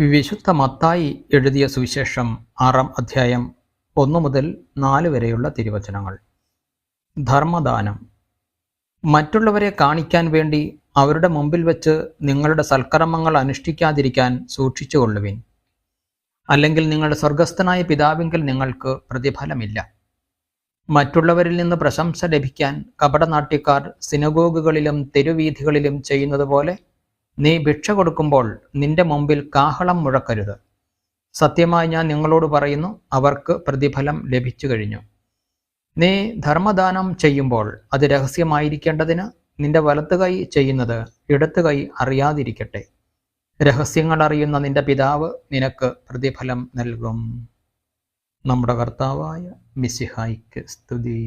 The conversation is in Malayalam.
വിശുദ്ധ മത്തായി എഴുതിയ സുവിശേഷം ആറാം അധ്യായം ഒന്നു മുതൽ നാല് വരെയുള്ള തിരുവചനങ്ങൾ. ധർമ്മദാനം. മറ്റുള്ളവരെ കാണിക്കാൻ വേണ്ടി അവരുടെ മുമ്പിൽ വെച്ച് നിങ്ങളുടെ സൽക്കർമ്മങ്ങൾ അനുഷ്ഠിക്കാതിരിക്കാൻ സൂക്ഷിച്ചുകൊള്ളുവിൻ. അല്ലെങ്കിൽ നിങ്ങളുടെ സ്വർഗസ്ഥനായ പിതാവിങ്കിൽ നിങ്ങൾക്ക് പ്രതിഫലമില്ല. മറ്റുള്ളവരിൽ നിന്ന് പ്രശംസ ലഭിക്കാൻ കപടനാട്യക്കാർ സിനഗോഗുകളിലും തെരുവീഥികളിലും ചെയ്യുന്നത് പോലെ നീ ഭിക്ഷ കൊടുക്കുമ്പോൾ നിന്റെ മുമ്പിൽ കാഹളം മുഴക്കരുത്. സത്യമായി ഞാൻ നിങ്ങളോട് പറയുന്നു അവർക്ക് പ്രതിഫലം ലഭിച്ചു കഴിഞ്ഞു. നീ ധർമ്മദാനം ചെയ്യുമ്പോൾ അത് രഹസ്യമായിരിക്കേണ്ടതിന് നിന്റെ വലത്ത് കൈ ചെയ്യുന്നത് ഇടത്തുകൈ അറിയാതിരിക്കട്ടെ. രഹസ്യങ്ങൾ അറിയുന്ന നിന്റെ പിതാവ് നിനക്ക് പ്രതിഫലം നൽകും. നമ്മുടെ കർത്താവായ മിസിഹായിക്ക് സ്തുതി.